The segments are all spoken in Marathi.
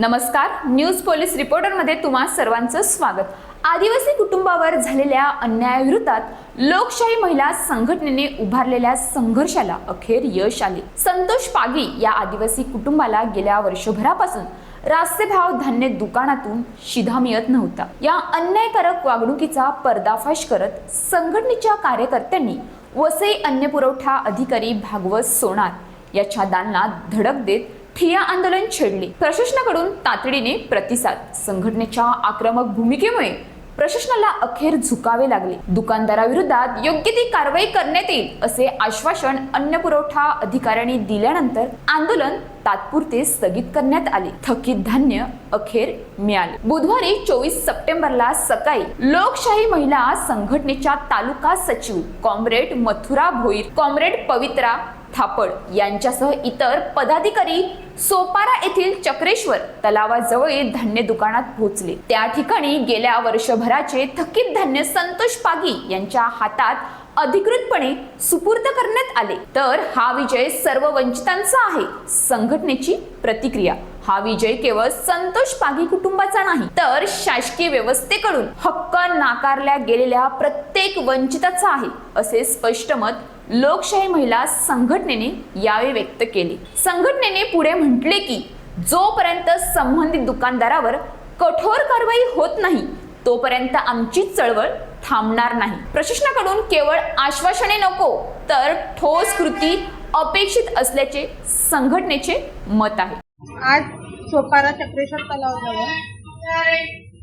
नमस्कार. न्यूज पोलीस रिपोर्टरमध्ये तुम्हा सर्वांचं स्वागत. आदिवासी कुटुंबावर झालेल्या अन्यायाविरोधात लोकशाही महिला संघटनेने उभारलेल्या संघर्षाला अखेर यश आले. संतोष पागी या आदिवासी कुटुंबाला गेल्या वर्षभरापासून रास्तेभाव धान्य दुकानातून शिधा मिळत नव्हता. या अन्यायकारक वागणुकीचा पर्दाफाश करत संघटनेच्या कार्यकर्त्यांनी वसई अन्न पुरवठा अधिकारी भागवत सोनार याच्या दालनात धडक देत ठिया आंदोलन छेडले. प्रशासनाकडून तातडीने प्रतिसाद. संघटनेच्या आक्रमक भूमिकेमुळे प्रशासनाला अखेर झुकावे लागले. दुकानदाराविरोधात योग्य ती कारवाई करण्यात येईल असे आश्वासन अन्न पुरवठा अधिकाऱ्यांनी दिल्यानंतर आंदोलन तात्पुरते स्थगित करण्यात आले. थकीत धान्य अखेर मिळाले. बुधवारी चोवीस सप्टेंबरला सकाळी लोकशाही महिला संघटनेच्या तालुका सचिव कॉम्रेड मथुरा भोईर कॉम्रेड पवित्रा थापड यांच्यासह इतर पदाधिकारी सोपारा येथील चक्रेश्वर तलावाजवळील धान्य दुकानात पोहोचले. त्या ठिकाणी गेल्या वर्षभराचे थकीत धान्य संतोष पागी यांच्या हातात अधिकृतपणे सुपूर्द करण्यात आले. तर हा विजय सर्व वंचितांचा आहे. संघटनेची प्रतिक्रिया. हा विजय केवळ संतोष पागी कुटुंबाचा नाही तर शासकीय व्यवस्थेकडून हक्क नाकारल्या गेलेल्या प्रत्येक वंचिताचा आहे असे स्पष्ट मत लोकशाही महिला संघटनेने यावेळी व्यक्त केले. संघटनेने पुढे म्हटले की जोपर्यंत संबंधित दुकानदारावर कठोर कारवाई होत नाही तोपर्यंत आमची चळवळ थांबणार नाही. प्रशासनाकडून केवळ आश्वासने नको तर ठोस कृती अपेक्षित असल्याचे संघटनेचे मत आहे. आज सोपारा चक्रेश्वर तलावाजवळ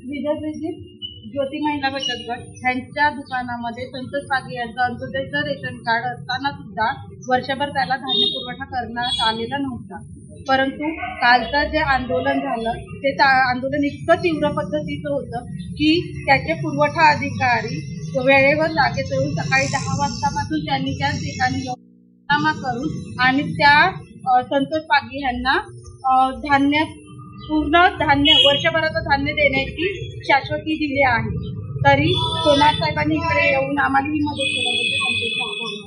विजय ज्योती महिला बचत गट ह्यांच्या दुकानामध्ये संतोष पागी यांचं अंत्योदयचं रेशन कार्ड असताना सुद्धा वर्षभर त्याला धान्य पुरवठा करण्यात आलेला नव्हता. परंतु कालचं जे आंदोलन झालं ते आंदोलन इतकं तीव्र पद्धतीचं होतं की त्याचे पुरवठा अधिकारी वेळेवर जागेत येऊन सकाळी दहा वाजतापासून त्यांनी त्या ठिकाणी जाऊन करून आणि त्या संतोष पागी यांना धान्य पूर्ण धान्य वर्षभराचं धान्य देण्याची शाश्वती दिली आहे. तरी सोनार साहेबांनी इकडे येऊन आम्हाला ही मदत केली आभार